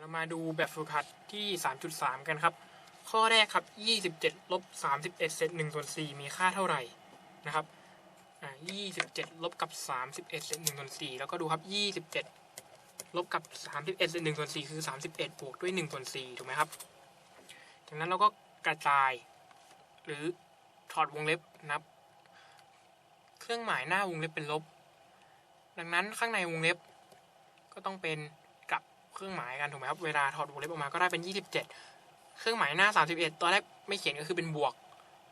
เรามาดูแบบฝึกหัดที่ 3.3 กันครับ ข้อแรกครับ 27ลบ31เศษ1ส่วน4มีค่าเท่าไหร่นะครับอ่า27ลบกับ31เศษ1ส่วน4แล้วก็ดูครับ 27ลบกับ31เศษ1ส่วน4คือ 31บวกด้วย1ส่วน4ถูกไหมครับ จากนั้นเราก็กระจาย หรือถอดวงเล็บนะครับ เครื่องหมายหน้าวงเล็บเป็นลบ ดังนั้นข้างในวงเล็บก็ต้องเป็น เครื่องหมายกันถูกไหมครับเวลาถอดวงเล็บออกมาก็ได้เป็น27เครื่องหมายหน้า31ตอนแรกไม่เขียนก็คือเป็นบวก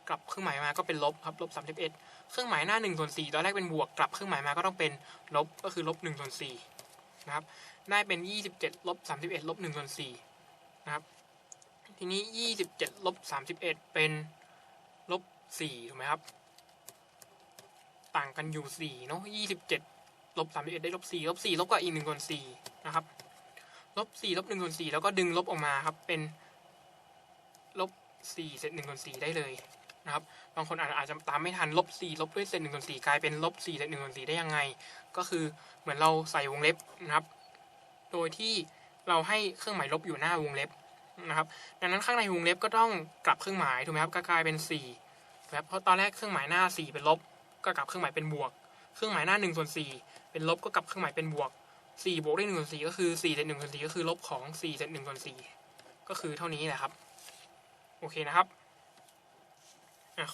กลับเครื่องหมายมาก็เป็นลบครับลบ31เครื่องหมายหน้า1ส่วน4ตอนแรกเป็นบวกกลับเครื่องหมายมาก็ต้องเป็นลบก็คือลบ1ส่วน4นะครับได้เป็น27ลบ31ลบ1ส่วน4นะครับทีนี้27ลบ31เป็นลบ4ถูกไหมครับ ต่างกันอยู่4เนาะ27ลบ31ได้ลบ4ลบ4ลบกับอีก1ส่วน4นะครับ ลบ4ลบ1ส่วน4แล้วก็ดึงลบออกมาครับ เป็นลบ4เศษ1ส่วน4ได้เลยนะครับ บางคนอาจอาจจะตามไม่ทันลบ4ลบด้วยเศษ1ส่วน4กลายเป็นลบ4เศษ1ส่วน4ได้ยังไง ก็คือเหมือนเราใส่วงเล็บนะครับ โดยที่เราให้เครื่องหมายลบอยู่หน้าวงเล็บนะครับ ดังนั้นข้างในวงเล็บก็ต้องกลับเครื่องหมายถูกไหมครับก็กลายเป็น4นะครับเพราะตอนแรกเครื่องหมายหน้า 4 เป็นลบ ก็กลับเครื่องหมายเป็นบวก เครื่องหมายหน้า1ส่วน4เป็นลบก็กลับเครื่องหมายเป็นบวก สี่บวกด้วยหนึ่งส่วนสี่ก็คือสี่เศษหนึ่งส่วนสี่ก็คือลบของสี่เศษหนึ่งส่วนสี่ก็คือเท่านี้แหละครับ โอเคนะครับ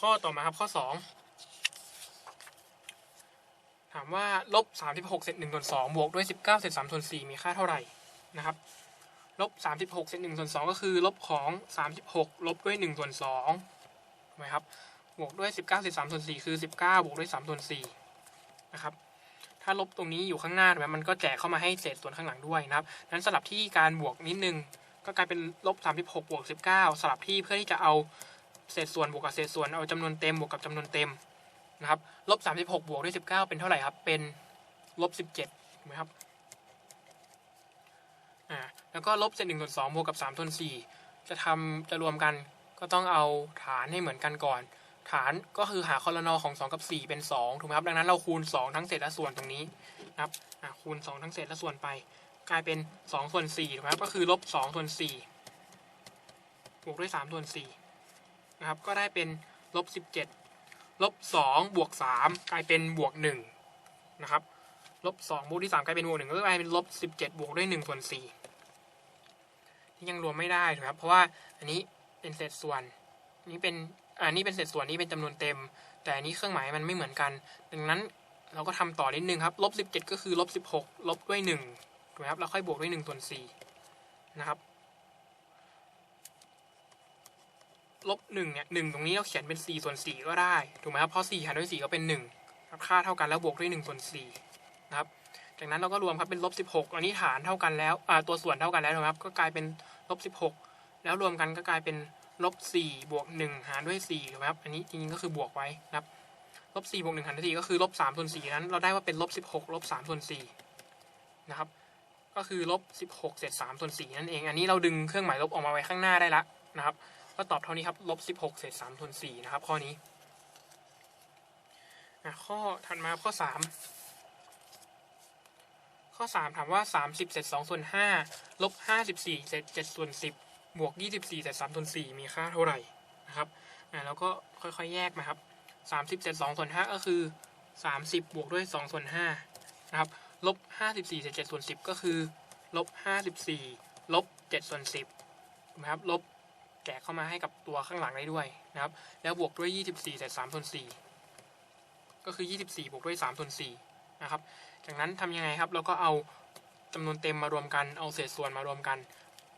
ข้อต่อมาครับข้อสองถามว่าลบสามสิบหกเศษหนึ่งส่วนสองบวกด้วยสิบเก้าเศษสามส่วนสี่มีค่าเท่าไหร่นะครับลบสามสิบหกเศษหนึ่งส่วนสองก็คือลบของสามสิบหกลบด้วยหนึ่งส่วนสองถูกไหมครับบวกด้วยสิบเก้าเศษสามส่วนสี่คือสิบเก้าบวกด้วยสามส่วนสี่นะครับ ถ้าลบตรงนี้อยู่ข้างหน้าถูกไหมมันก็แจกเข้ามาให้เศษส่วนข้างหลังด้วยนะครับนั้นสลับที่การบวกนิดนึง ก็กลายเป็นลบ36บวก19 สลับที่เพื่อที่จะเอาเศษส่วนบวกกับเศษส่วนเอาจำนวนเต็มบวกกับจำนวนเต็มนะครับลบ36บวกด้วย19 เป็นเท่าไหร่ครับเป็นลบ17ถูกไหมครับอ่าแล้วก็ลบเศษ1ส่วน2บวกกับ3ส่วน4จะทำจะรวมกันก็ต้องเอาฐานให้เหมือนกันก่อน ฐานก็คือหาคอรนอของ2กับ4เป็น2ถูกไหมครับดังนั้นเราคูณ 2 ทั้งเศษและส่วนตรงนี้นะครับคูณ 2 ทั้งเศษและส่วนไป กลายเป็น 2 ส่วน4ถูกไหมครับก็คือลบ2ส่วน4บวกด้วย3ส่วน4นะครับก็ได้เป็นลบ17ลบ2บวก3กลายเป็นบวก1นะครับลบ2บวกที่3กลายเป็นบวก1ก็กลายเป็นลบ17บวกด้วย1ส่วน4ที่ยังรวมไม่ได้ถูกไหมครับเพราะว่าอันนี้เป็นเศษส่วนนนี้เป็น อันนี้เป็นเศษส่วนนี้เป็นจำนวนเต็ม แต่อันนี้เครื่องหมายมันไม่เหมือนกัน ดังนั้นเราก็ทำต่อนิดนึงครับลบ17ก็คือลบ16ลบด้วย1ถูกไหมครับแล้วค่อยบวกด้วย1ส่วน4นะครับลบ1เนี่ย1ตรงนี้เราเขียนเป็น4ส่วน4ก็ได้ถูกไหมครับเพราะ4หารด้วย4ก็เป็น1ครับค่าเท่ากันแล้วบวกด้วย1ส่วน4นะครับจากนั้นเราก็รวมครับเป็นลบ16อันนี้ฐานเท่ากันแล้วตัวส่วนเท่ากันแล้วนะครับ ก็กลายเป็นลบ16แล้วรวมกันก็กลายเป็น ลบ4บวก1หารด้วย4ครับ อันนี้จริงๆก็คือบวกไว้นะครับลบ4บวก1หารด้วย4ก็คือลบ3ส่วน4นั้น เราได้ว่าเป็นลบ16ลบ3ส่วน4นะครับ ก็คือลบ16เศษ3ส่วน4นั่นเอง อันนี้เราดึงเครื่องหมายลบออกมาไว้ข้างหน้าได้ละนะครับ ก็ตอบเท่านี้ครับลบ16เศษ3ส่วน4นะครับ ข้อนี้อะข้อถัดมาข้อ 3 ข้อ 3 ถามว่า 30เศษ2ส่วน5ลบ54เศษ7ส่วน10 บวก 24เศษ3ส่วน4มีค่าเท่าไหร่นะครับอ่าแล้วก็ค่อยๆแยกมาครับ 30เศษ2ส่วน5ก็คือ 30 บวกด้วย2ส่วน5นะครับลบ 54เศษ7ส่วน10 ก็คือลบ 54ลบ7ส่วน10ถูกไหมครับลบแกะเข้ามาให้กับตัวข้างหลังได้ด้วยนะครับ แล้วบวกด้วย 24เศษ3ส่วน4ก็คือ 24 บวกด้วย3ส่วน4นะครับ จากนั้นทำยังไงครับ เราก็เอาจำนวนเต็มมารวมกัน เอาเศษส่วนมารวมกัน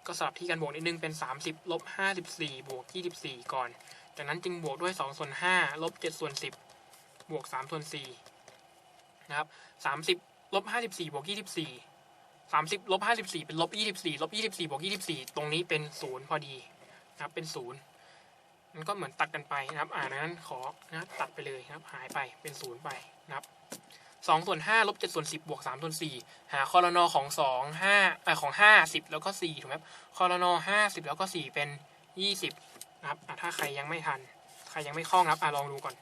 ก็สลับที่กันบวกนิดนึงเป็น 30ลบ54 บวก 24 ก่อน จากนั้นจึงบวกด้วย2ส่วน5ลบ7ส่วน10 บวก3ส่วน4นะครับ30ลบ54บวก24 30ลบ54เป็นลบ24ลบ24บวก24 ตรงนี้เป็น 0 พอดีนะครับเป็น 0 มันก็เหมือนตัดกันไปนะครับ อ่านั้นขอนะตัดไปเลยนะครับ หายไปเป็น 0 ไปนะครับ สองส่วนห้าลบเจ็ดส่วนสิบบวกสามส่วนสี่หาคอรนอของสองห้าเอ่อของห้าสิบแล้วก็สี่ถูกไหมครับคอรนอห้าสิบแล้วก็สี่เป็นยี่สิบนะครับอะถ้าใครยังไม่ทัน ใครยังไม่คล่องครับอะลองดูก่อน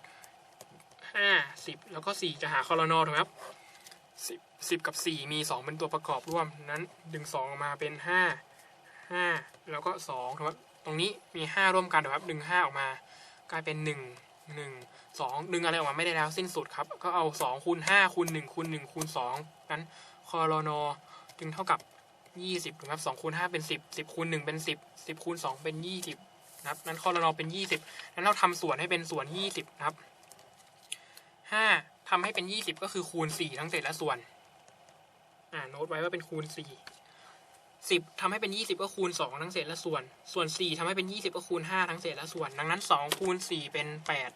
ห้าสิบแล้วก็สี่จะหาคอรนอถูกไหมครับสิบสิบกับสี่มีสองเป็นตัวประกอบร่วมนั้นดึงสองออกมาเป็นห้าห้าแล้วก็สองถูกไหมตรงนี้มีห้าร่วมกันถูกไหมครับดึงห้าออกมากลายเป็นหนึ่ง หนึ่งสองดึงอะไรออกมาไม่ได้แล้วสิ้นสุดครับ ก็เอาสองคูณห้าคูณหนึ่งคูณหนึ่งคูณสองนั้นคอรนอจึงเท่ากับยี่สิบถูกครับสองคูณห้าเป็นสิบสิบคูณหนึ่งเป็นสิบสิบคูณสองเป็นยี่สิบนะครับนั้นคอรนอเป็นยี่สิบนั้นเราทำส่วนให้เป็นส่วนยี่สิบนะครับห้าทำให้เป็นยี่สิบก็คือคูณสี่ทั้งเศษและส่วน อ่าโน้ตไว้ว่าเป็นคูณสี่ สิบทำให้เป็นยี่สิบก็คูณสองทั้งเศษและส่วน ส่วนสี่ทำให้เป็นยี่สิบก็คูณห้าทั้งเศษและส่วน ดังนั้นสองคูณสี่เป็นแปด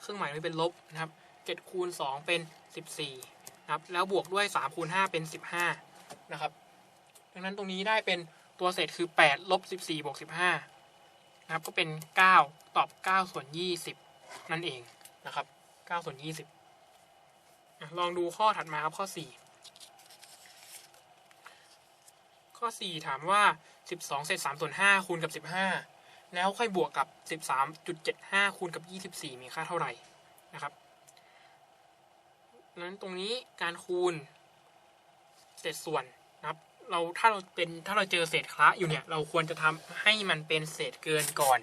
เครื่องหมายนี้เป็นลบนะครับเจ็ดคูณสองเป็นสิบสี่นะครับ แล้วบวกด้วยสามคูณห้าเป็นสิบห้านะครับ ดังนั้นตรงนี้ได้เป็นตัวเศษคือแปดลบสิบสี่บวกสิบห้านะครับก็เป็นเก้าตอบเก้าส่วนยี่สิบนั่นเองนะครับเก้าส่วนยี่สิบลองดูข้อถัดมาครับข้อสี่ ข้อ 4 ถามว่า 12 เศษ3ส่วน5คูณกับ 15 แล้วค่อยบวกกับ 13.75 คูณกับ 24 มีค่าเท่าไหร่นะครับนั้นตรงนี้การคูณเศษส่วนนะครับ เราถ้าเราเป็นถ้าเราเจอเศษคละอยู่เนี่ย เราควรจะทำให้มันเป็นเศษเกินก่อน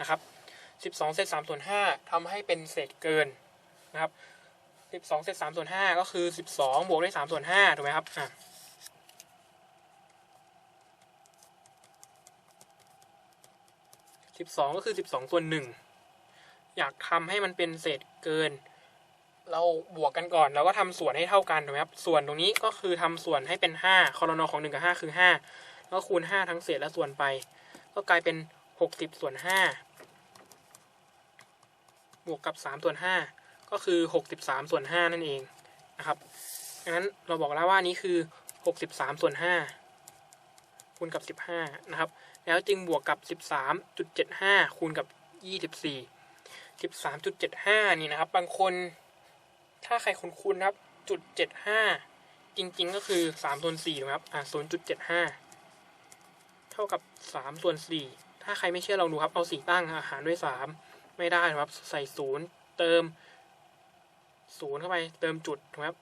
นะครับ 12 เศษ3ส่วน5ทำให้เป็นเศษเกินนะครับ 12 เศษ3ส่วน5ก็คือ 12 บวกด้วย3ส่วน5ถูกไหมครับอะ สิบสองก็คือสิบสองส่วนหนึ่งอยากทำให้มันเป็นเศษเกิน เราบวกกันก่อนเราก็ทำส่วนให้เท่ากันถูกไหมครับส่วนตรงนี้ก็คือทำส่วนให้เป็นห้าคอรนอของหนึ่งกับห้าคือห้าแล้วคูณห้าทั้งเศษและส่วนไป ก็กลายเป็นหกสิบส่วนห้าบวกกับสามส่วนห้าก็คือหกสิบสามส่วนห้านั่นเองนะครับดังนั้นเราบอกแล้วว่านี้คือหกสิบสามส่วนห้าคูณกับสิบห้านะครับ แล้วจึงบวกกับ 13.75 คูณกับ 24 13.75 นี่นะครับ บางคนถ้าใครคุ้นๆนะครับจุด75จริง ๆ ก็คือ3ส่วน4นะครับ อ่า0.75เท่ากับ3ส่วน4ถ้าใครไม่เชื่อลองดูครับ เอา4ตั้งอาหารด้วย3ไม่ได้นะครับ ใส่0เติม0เข้าไป เติมจุดนะครับ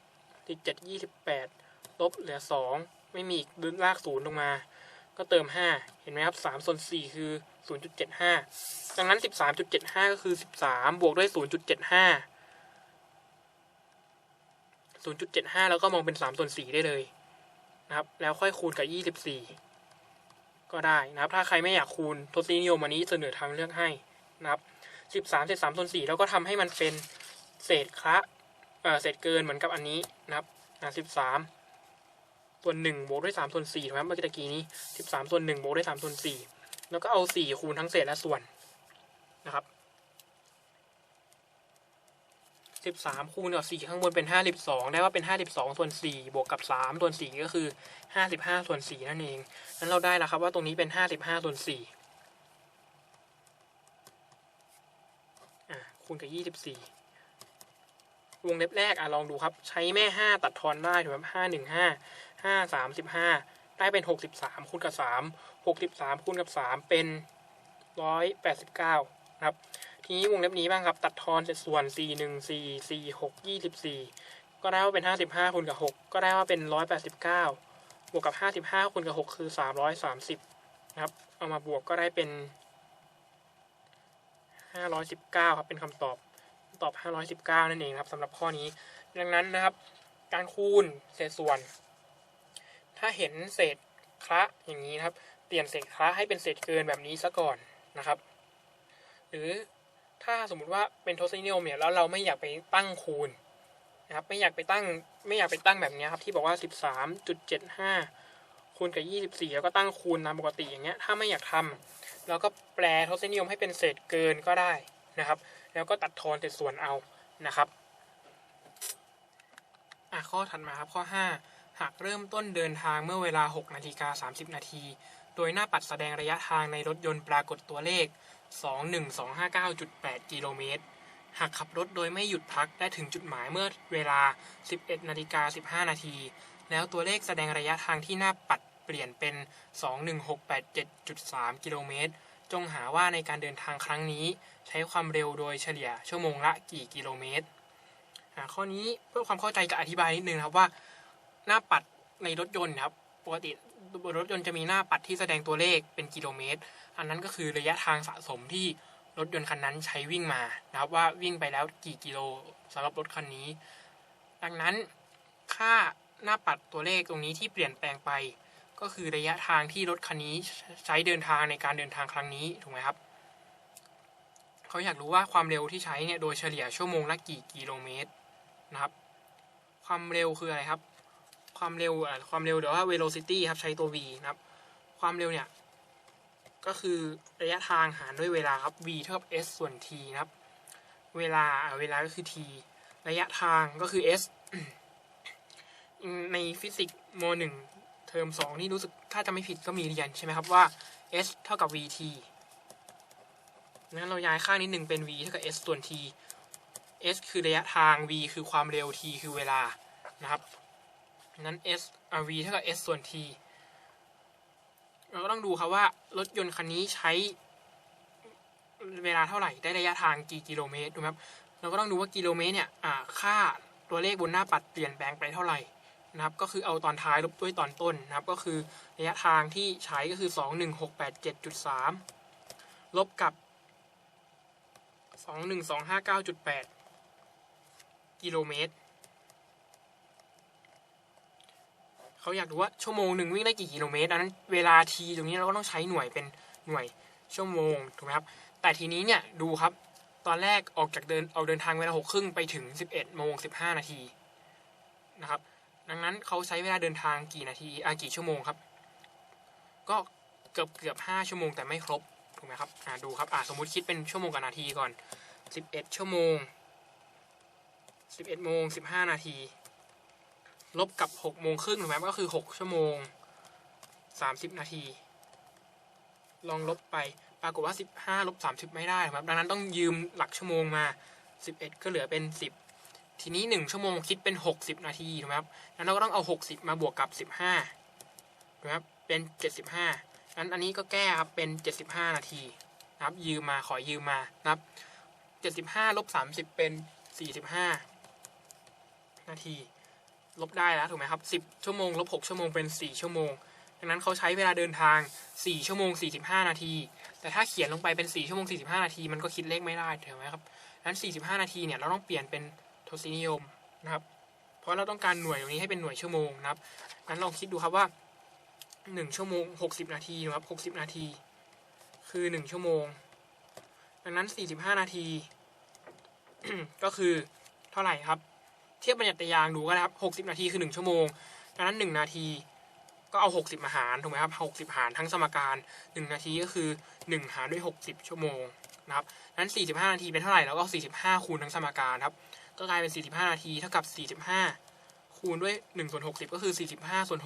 ติด7 28ลบเหลือ2ไม่มีอีกลาก0ลงมา ก็เติม 5 เห็นไหมครับ3ส่วน4คือ 0.75 ดังนั้น 13.75 ก็คือ 13 บวกด้วย 0.75 0.75 แล้วก็มองเป็น3ส่วน4ได้เลยนะครับ แล้วค่อยคูณกับ 24 ก็ได้นะครับ ถ้าใครไม่อยากคูณทศนิยมอันนี้เสนอทางเลือกให้นะครับ 13เศษ3ส่วน4แล้วก็ทำให้มันเป็นเศษคละเเศษเกินเหมือนกับอันนี้นะครับอ่า13 ส่วนหนึ่งบวกด้วยสามส่วนสี่ถูกไหมเมื่อกี้ตะกี้นี้สิบสามส่วนหนึ่งบวกด้วยสามส่วนสี่แล้วก็เอาสี่คูณทั้งเศษและส่วนนะครับสิบสามคูณกับสี่ข้างบนเป็นห้าสิบสองได้ว่าเป็นห้าสิบสองส่วนสี่บวกกับสามส่วนสี่ก็คือห้าสิบห้าส่วนสี่นั่นเองนั้นเราได้แล้วครับว่าตรงนี้เป็นห้าสิบห้าส่วนสี่คูณกับยี่สิบสี่วงเล็บแรกอะลองดูครับ ใช้แม่ห้าตัดทอนได้ถูกไหมห้าหนึ่งห้า ห้าสามสิบห้าได้เป็นหกสิบสามคูณกับสามหกสิบสามคูณกับสามเป็นร้อยแปดสิบเก้าครับ ทีนี้วงเล็บนี้บ้างครับ ตัดทอนเศษส่วนสี่หนึ่งสี่สี่หกยี่สิบสี่ก็ได้ว่าเป็นห้าสิบห้าคูณกับหกก็ได้ว่าเป็นร้อยแปดสิบเก้าบวกกับห้าสิบห้าคูณกับหกคือสามร้อยสามสิบนะครับ เอามาบวกก็ได้เป็นห้าร้อยสิบเก้าครับเป็นคำตอบตอบห้าร้อยสิบเก้านั่นเองครับสำหรับข้อนี้ ดังนั้นนะครับ การคูณเศษส่วน ถ้าเห็นเศษคละอย่างนี้นะครับ เปลี่ยนเศษคละให้เป็นเศษเกินแบบนี้ซะก่อนนะครับ หรือถ้าสมมุติว่าเป็นทศนิยมเนี่ยแล้วเราไม่อยากไปตั้งคูณนะครับไม่อยากไปตั้งไม่อยากไปตั้งแบบนี้ครับที่บอกว่า 13.75 คูณกับ 24 แล้วก็ตั้งคูณตามปกติอย่างเงี้ยถ้าไม่อยากทำเราก็แปลทศนิยมให้เป็นเศษเกินก็ได้นะครับ แล้วก็ตัดทอนเศษส่วนเอานะครับอะข้อถัดมาครับข้อ 5 หากเริ่มต้นเดินทางเมื่อเวลา 6 นาฬิกา 30 นาที โดยหน้าปัดแสดงระยะทางในรถยนต์ปรากฏตัวเลข 21259.8 กิโลเมตร หากขับรถโดยไม่หยุดพักได้ถึงจุดหมายเมื่อเวลา 11 นาฬิกา 15 นาที แล้วตัวเลขแสดงระยะทางที่หน้าปัดเปลี่ยนเป็น 21687.3 กิโลเมตร จงหาว่าในการเดินทางครั้งนี้ ใช้ความเร็วโดยเฉลี่ยชั่วโมงละกี่กิโลเมตรข้อนี้เพื่อความเข้าใจจะอธิบายนิดนึงครับว่า หน้าปัดในรถยนต์ครับปกติบนรถยนต์จะมีหน้าปัดที่แสดงตัวเลขเป็นกิโลเมตร อันนั้นก็คือระยะทางสะสมที่รถยนต์คันนั้นใช้วิ่งมานะครับว่าวิ่งไปแล้วกี่กิโลสำหรับรถคันนี้ ดังนั้นค่าหน้าปัดตัวเลขตรงนี้ที่เปลี่ยนแปลงไป ก็คือระยะทางที่รถคันนี้ใช้เดินทางในการเดินทางครั้งนี้ถูกไหมครับเขาอยากรู้ว่าความเร็วที่ใช้เนี่ยโดยเฉลี่ยชั่วโมงละกี่กิโลเมตรนะครับ ความเร็วคืออะไรครับ ความเร็วอะความเร็วเดี๋ยวว่า velocity ครับใช้ตัว v นะครับ ความเร็วเนี่ย ก็คือระยะทางหารด้วยเวลาครับ v เท่ากับ s ส่วน t นะครับ เวลาเวลาก็คือ t ระยะทางก็คือ s ในฟิสิกส์ม .1 เทอม 2 นี่รู้สึกถ้าจะไม่ผิดก็มีเรียนใช่ไหมครับว่า s เท่ากับ vt งั้นเราย้ายค่านิดหนึ่งเป็น v เท่ากับ s ส่วน t s คือระยะทาง v คือความเร็ว t คือเวลานะครับ นั้น s อ่า v เท่ากับ s ส่วน t เราก็ต้องดูครับว่ารถยนต์คันนี้ใช้เวลาเท่าไหร่ได้ระยะทางกี่กิโลเมตรถูกไหมครับเราก็ต้องดูว่ากิโลเมตรเนี่ยค่าตัวเลขบนหน้าปัดเปลี่ยนแปลงไปเท่าไหร่นะครับ ก็คือเอาตอนท้ายลบด้วยตอนต้นนะครับ ก็คือระยะทางที่ใช้ก็คือ 21687.3 ลบกับ 21259.8 กิโลเมตร เขาอยากดูว่าชั่วโมงหนึ่งวิ่งได้กี่กิโลเมตรดังนั้นเวลาทีตรงนี้เราก็ต้องใช้หน่วยเป็นหน่วยชั่วโมงถูกไหมครับ แต่ทีนี้เนี่ยดูครับ ตอนแรกออกจากเดินออกเดินทางเวลาหกครึ่งไปถึง11โมง15นาทีนะครับ ดังนั้นเขาใช้เวลาเดินทางกี่นาทีอ่ากี่ชั่วโมงครับ ก็เกือบเกือบ5ชั่วโมงแต่ไม่ครบถูกไหมครับอ่าดูครับอ่าสมมุติคิดเป็นชั่วโมงกับนาทีก่อน11ชั่วโมง11โมง15นาที ลบกับ6โมงครึ่งถูกไหมก็คือ6ชั่วโมง30นาที ลองลบไปปรากฏว่า15ลบ30ไม่ได้ครับ ดังนั้นต้องยืมหลักชั่วโมงมา11ก็เหลือเป็น10ทีนี้1ชั่วโมงคิดเป็น60นาทีถูกไหมครับแล้วเราก็ต้องเอา60มาบวกกับ15ถูกไหมครับเป็น75งั้นอันนี้ก็แก้ครับเป็น75นาทีนะครับ ยืมมาขอยืมมานะครับ75ลบ30เป็น45นาที ลบได้แล้วถูกไหมครับ 10 ชั่วโมงลบ 6 ชั่วโมงเป็น 4 ชั่วโมง ดังนั้นเขาใช้เวลาเดินทาง 4 ชั่วโมง 45 นาที แต่ถ้าเขียนลงไปเป็น 4 ชั่วโมง 45 นาที มันก็คิดเลขไม่ได้ถูกไหมครับดังนั้น 45 นาทีเนี่ยเราต้องเปลี่ยนเป็นทศนิยมนะครับ เพราะเราต้องการหน่วยตรงนี้ให้เป็นหน่วยชั่วโมงนะครับงั้นลองคิดดูครับว่า 1 ชั่วโมง 60 นาทีนะครับ60 นาที คือ 1 ชั่วโมง ดังนั้น 45 นาที ก็คือเท่าไหร่ครับ เทียบบัญญัติยางดูก็ได้ครับ 60 นาทีคือ 1 ชั่วโมง ดังนั้น 1 นาทีก็เอา 60มาหารถูกไหมครับ 60 หารทั้งสมการ 1 นาทีก็คือ 1 หารด้วย 60 ชั่วโมงนะครับดังนั้น 45 นาทีเป็นเท่าไหร่ แล้วก็45 คูณทั้งสมการครับ ก็กลายเป็น 45 นาทีเท่ากับ 45 คูณด้วย1ส่วน60 ก็คือ 45ส่วน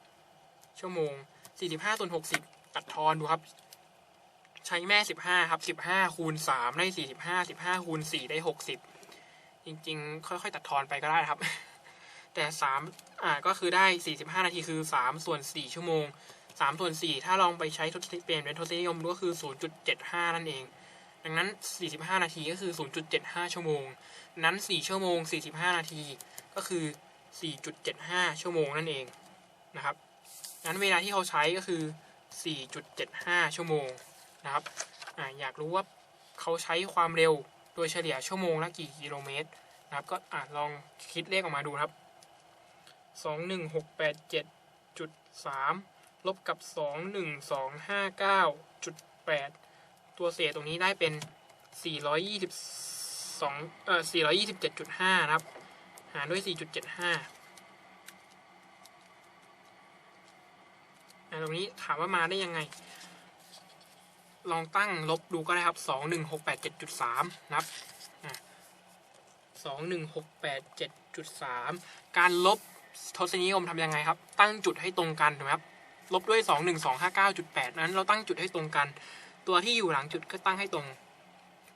60 ชั่วโมง 45ส่วน60 ตัดทอนดูครับ ใช้แม่ 15 ครับ 15 คูณ 3 ได้ 45 15 คูณ 4 ได้ 60 จริง ๆ ค่อย ๆ ตัดทอนไปก็ได้ครับ แต่3อ่าก็คือได้45นาทีคือ3ส่วน4ชั่วโมง3ส่วน4ถ้าลองไปใช้ทศเปลี่ยนเป็นทศนิยมก็คือ0.75นั่นเอง ดังนั้น45นาทีก็คือ0.75ชั่วโมง นั้น4ชั่วโมง45นาทีก็คือ4.75ชั่วโมงนั่นเองนะครับงั้นเวลาที่เขาใช้ก็คือ 4.75 ชั่วโมงนะครับอ่าอยากรู้ว่าเขาใช้ความเร็ว โดยเฉลี่ยชั่วโมงละกี่กิโลเมตรนะครับ ก็อ่าลองคิดเลขออกมาดูครับ 21687.3 ลบกับ 21259.8 ตัวเศษตรงนี้ได้เป็น 422เอ่อ427.5 นะครับ หารด้วย 4.75อะตรงนี้ถามว่ามาได้ยังไง ลองตั้งลบดูก็ได้ครับสองหนึ่งหกแปดเจ็ดจุดสามนะครับสองหนึ่งหกแปดเจ็ดจุดสามการลบทศนิยมทำยังไงครับ ตั้งจุดให้ตรงกันถูกไหมครับลบด้วยสองหนึ่งสองห้าเก้าจุดแปดนั้นเราตั้งจุดให้ตรงกัน ตัวที่อยู่หลังจุดก็ตั้งให้ตรง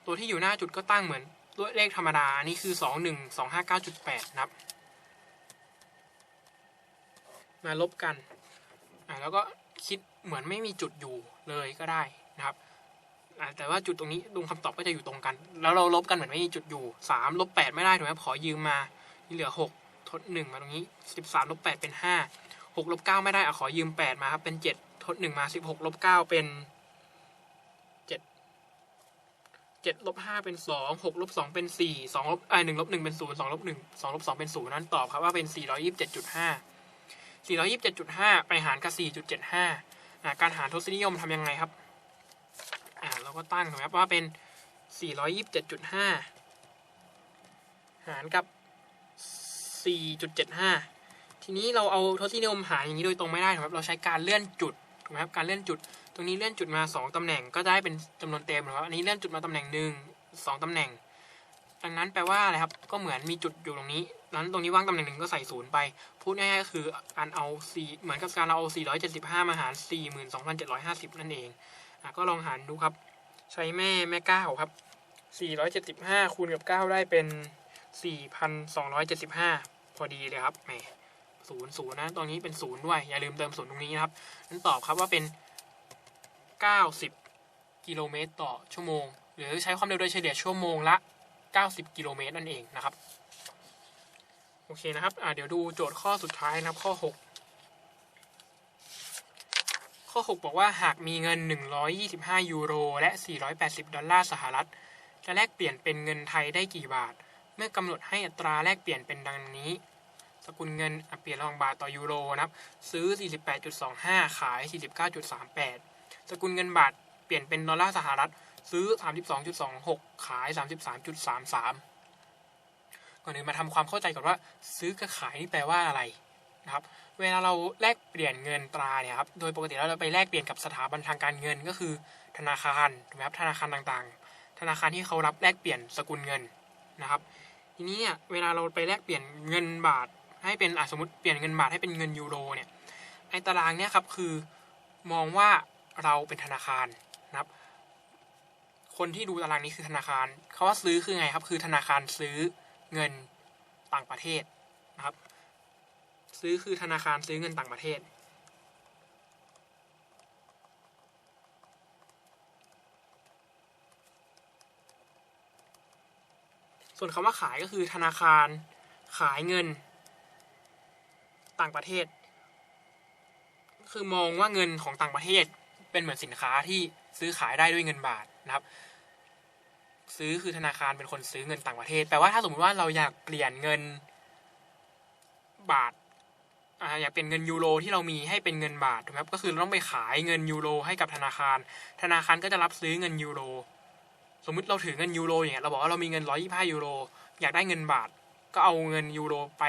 ตัวที่อยู่หน้าจุดก็ตั้งเหมือนด้วยเลขธรรมดา นี่คือสองหนึ่งสองห้าเก้าจุดแปดนะครับ มาลบกัน อ่าแล้วก็คิดเหมือนไม่มีจุดอยู่เลยก็ได้ นะครับแต่ว่าจุดตรงนี้ดูคำตอบก็จะอยู่ตรงกัน แล้วเราลบกันเหมือนไม่มีจุดอยู่สามลบแปดไม่ได้ถูกไหมขอยืมมาเหลือหกทดหนึ่งมาตรงนี้สิบสามลบแปดเป็นห้าหกลบเก้าไม่ได้อะขอยืมแปดมาครับเป็นเจ็ดทดหนึ่งมาสิบหกลบเก้าเป็นเจ็ดเจ็ดลบห้าเป็นสองหกลบสองเป็นสี่สองลบเอ่อหนึ่งลบหนึ่งเป็นศูนย์สองลบหนึ่งสองลบสองเป็นศูนย์นั่นตอบครับว่าเป็นสี่ร้อยยี่สิบเจ็ดจุดห้าสี่ร้อยยี่สิบเจ็ดจุดห้าไปหารกับสี่จุดเจ็ดห้าการหารทศนิยมทำยังไงครับ อ่าเราก็ตั้งถูกไหมครับว่าเป็นสี่ร้อยยี่สิบเจ็ดจุดห้ารกับสี่จุดเจ็ดห้าทีนี้เราเอาทศนิยมหารอย่างนี้โดยตรงไม่ได้นะครับ เราใช้การเลื่อนจุดถูกไหมครับการเลื่อนจุด ตรงนี้เลื่อนจุดมา 2ตำแหน่งก็ได้เป็นจำนวนเต็มนะครับอันนี้เลื่อนจุดมาตำแหน่งหนึ่งสองตำแหน่งดังนั้นแปลว่าอะไรครับก็เหมือนมีจุดอยู่ตรงนี้นั้นตรงนี้ว่างตำแหน่งหนึ่งก็ใส่ศูนย์ไป พูดง่ายๆก็คือการเอาสี่เหมือนกับการเราเอา475 มาหาร 42,750 นั่นเอง ก็ลองหารดูครับ ใช้แม่แม่เก้าครับ475คูณกับ 9 ได้เป็น 4,275 พอดีเลยครับแหมศูนย์ศูนย์นะตรงนี้เป็นศูนย์ด้วย อย่าลืมเติมศูนย์ตรงนี้นะครับนั้นตอบครับว่าเป็น 90 กิโลเมตรต่อชั่วโมง หรือใช้ความเร็วโดยเฉลี่ยชั่วโมงละ 90 กิโลเมตรนั่นเองนะครับ โอเคนะครับเดี๋ยวดูโจทย์ข้อสุดท้ายนะครับข้อ 6 ข้อ 6 บอกว่าหากมีเงิน 125 ยูโร และ 480 ดอลลาร์สหรัฐ จะแลกเปลี่ยนเป็นเงินไทยได้กี่บาท เมื่อกำหนดให้อัตราแลกเปลี่ยนเป็นดังนี้ สกุลเงินอะเปลี่ยนระหว่างบาทต่อยูโรนะครับ ซื้อ 48.25 ขาย 49.38 สกุลเงินบาทเปลี่ยนเป็นดอลลาร์สหรัฐ ซื้อ 32.26 ขาย 33.33 ก่อนอื่นมาทำความเข้าใจก่อนว่า ซื้อกับขายนี่แปลว่าอะไร นะครับเวลาเราแลกเปลี่ยนเงินตราเนี่ยครับโดยปกติแล้วเราไปแลกเปลี่ยนกับสถาบันทางการเงินก็คือ ธนาคารถูกไหมครับธนาคารต่างๆ ธนาคารที่เขารับแลกเปลี่ยนสกุลเงินนะครับ ทีนี้เนี่ยเวลาเราไปแลกเปลี่ยนเงินบาท ให้เป็นอสมมติเปลี่ยนเงินบาทให้เป็นเงินยูโรเนี่ยไอ้ตารางเนี่ยครับคือมองว่าเราเป็นธนาคารนะครับ คนที่ดูตารางนี้คือธนาคารเขาว่าซื้อคือไงครับ คือธนาคารซื้อเงินต่างประเทศนะครับ ซื้อคือธนาคารซื้อเงินต่างประเทศ ส่วนคำว่าขายก็คือธนาคารขายเงิน ต่างประเทศ คือมองว่าเงินของต่างประเทศเป็นเหมือนสินค้าที่ซื้อขายได้ด้วยเงินบาทนะครับ ซื้อคือธนาคารเป็นคนซื้อเงินต่างประเทศแปลว่าถ้าสมมติว่าเราอยากเปลี่ยนเงินบาท อ่าอยากเป็นเงินยูโรที่เรามีให้เป็นเงินบาทถูกไหมครับก็คือเราต้องไปขายเงินยูโรให้กับธนาคาร ธนาคารก็จะรับซื้อเงินยูโรสมมุติเราถือเงินยูโรอย่างเงี้ยเราบอกว่าเรามีเงิน125ยูโรอยากได้เงินบาท ก็เอาเงินยูโรไป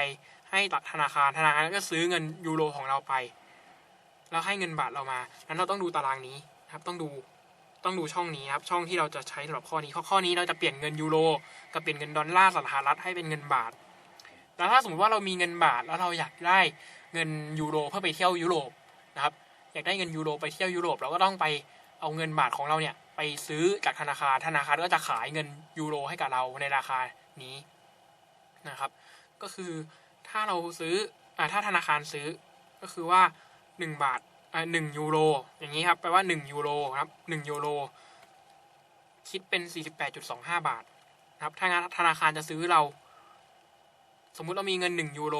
ให้ธนาคารธนาคารก็ซื้อเงินยูโรของเราไปแล้วให้เงินบาทเรามานั้นเราต้องดูตารางนี้ครับต้องดูต้องดูช่องนี้ครับช่องที่เราจะใช้สำหรับข้อนี้ข้อข้อนี้เราจะเปลี่ยนเงินยูโรกับเปลี่ยนเงินดอลลาร์สหรัฐให้เป็นเงินบาทแล้วถ้าสมมติว่าเรามีเงินบาทแล้วเราอยากได้ เงินยูโรเพื่อไปเที่ยวยุโรปนะครับ อยากได้เงินยูโรไปเที่ยวยุโรปเราก็ต้องไปเอาเงินบาทของเราเนี่ยไปซื้อจากธนาคาร ธนาคารก็จะขายเงินยูโรให้กับเราในราคานี้นะครับ ก็คือถ้าเราซื้ออ่าถ้าธนาคารซื้อก็คือว่า 1 บาทอ่าหนึ่งยูโรอย่างนี้ครับแปลว่า 1 ยูโรครับ1ยูโรคิดเป็น 48.25 บาทนะครับถ้าธนาคารจะซื้อเรา สมมุติเรามีเงิน 1 ยูโร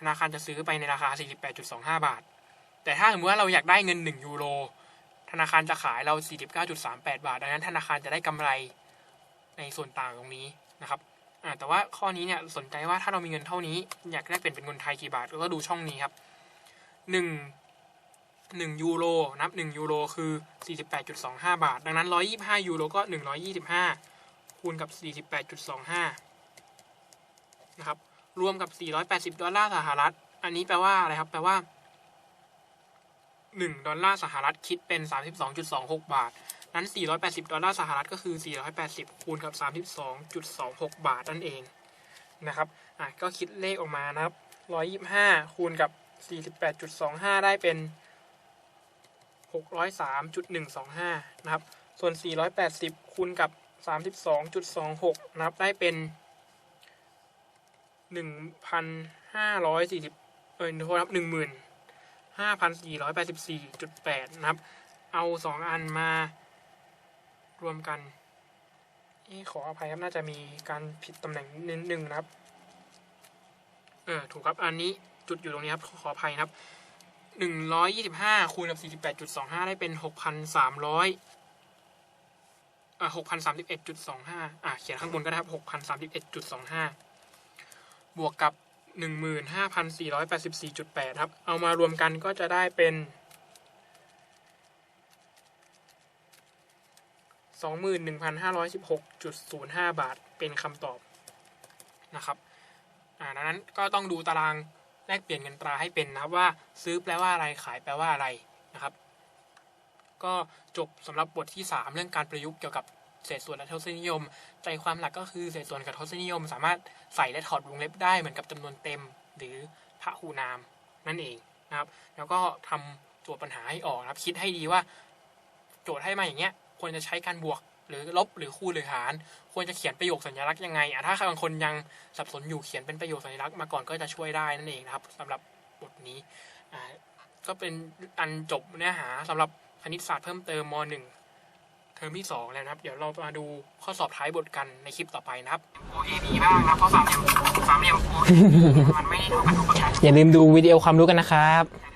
ธนาคารจะซื้อไปในราคา 48.25 บาท แต่ถ้าสมมติว่าเราอยากได้เงิน 1 ยูโร ธนาคารจะขายเรา 49.38 บาท ดังนั้นธนาคารจะได้กำไรในส่วนต่างตรงนี้นะครับแต่ว่าข้อนี้เนี่ยสนใจว่าถ้าเรามีเงินเท่านี้ อยากได้เปลี่ยนเป็นเงินไทยกี่บาทก็ดูช่องนี้ครับหนึ่งหนึ่งยูโรนับหนึ่งยูโรคือ48.25บาท ดังนั้น125ยูโรก็125คูณกับ48.25นะครับ รวมกับ 480 ดอลลาร์สหรัฐ อันนี้แปลว่าอะไรครับ แปลว่า 1 ดอลลาร์สหรัฐคิดเป็น 32.26 บาท นั้น 480 ดอลลาร์สหรัฐก็คือ 480 คูณกับ 32.26 บาทนั่นเองนะครับ อะ ก็คิดเลขออกมานะครับ 125 คูณกับ 48.25 ได้เป็น 603.125 นะครับ ส่วน 480 คูณกับ 32.26 นะครับ ได้เป็น 1,540เออโทษครับ15,484.8นะครับ เอาสองอันมารวมกันขออภัยครับน่าจะมีการผิดตำแหน่งนิดนึงนะครับ เออถูกครับอันนี้จุดอยู่ตรงนี้ครับขออภัยครับหนึ่งร้อยยี่สิบห้าคูณกับสี่สิบแปดจุดสองห้าได้เป็นหกพันสามร้อยอ่าหกพันสามสิบเอ็ดจุดสองห้าอ่าเขียนข้างบนก็ได้ครับหกพันสามสิบเอ็ดจุดสองห้า บวกกับหนึ่งหมื่นห้าพันสี่ร้อยแปดสิบสี่จุดแปดครับ เอามารวมกันก็จะได้เป็นสองหมื่นหนึ่งพันห้าร้อยสิบหกจุดศูนย์ห้าบาทเป็นคำตอบนะครับดังนั้นก็ต้องดูตารางแลกเปลี่ยนเงินตราให้เป็นนะครับว่าซื้อแปลว่าอะไรขายแปลว่าอะไรนะครับ ก็จบสำหรับบทที่ 3 เรื่องการประยุกต์เกี่ยวกับ เศษส่วนและทศนิยม ใจความหลักก็คือเศษส่วนกับทศนิยม สามารถใส่และถอดวงเล็บได้เหมือนกับจำนวนเต็ม หรือพหูนามนั่นเองนะครับ แล้วก็ทำโจทย์ปัญหาให้ออกนะครับ คิดให้ดีว่า โจทย์ให้มาอย่างเงี้ย ควรจะใช้การบวกหรือลบหรือคูณหรือหาร ควรจะเขียนประโยคสัญลักษณ์ยังไงอะถ้าบางคนยังสับสนอยู่เขียนเป็นประโยคสัญลักษณ์มาก่อนก็จะช่วยได้นั่นเองนะครับสำหรับบทนี้อ่าก็เป็นอันจบเนื้อหาสำหรับคณิตศาสตร์เพิ่มเติมม .1 เทอมที่ 2 แล้วนะครับ เดี๋ยวเรามาดูข้อสอบท้ายบทกันในคลิปต่อไปนะครับ OAB บ้างนะข้อสามเหลี่ยมสามเหลี่ยม OAB มันไม่เท่ากันทุกประการอย่าลืมดูวิดีโอความรู้กันนะครับนะ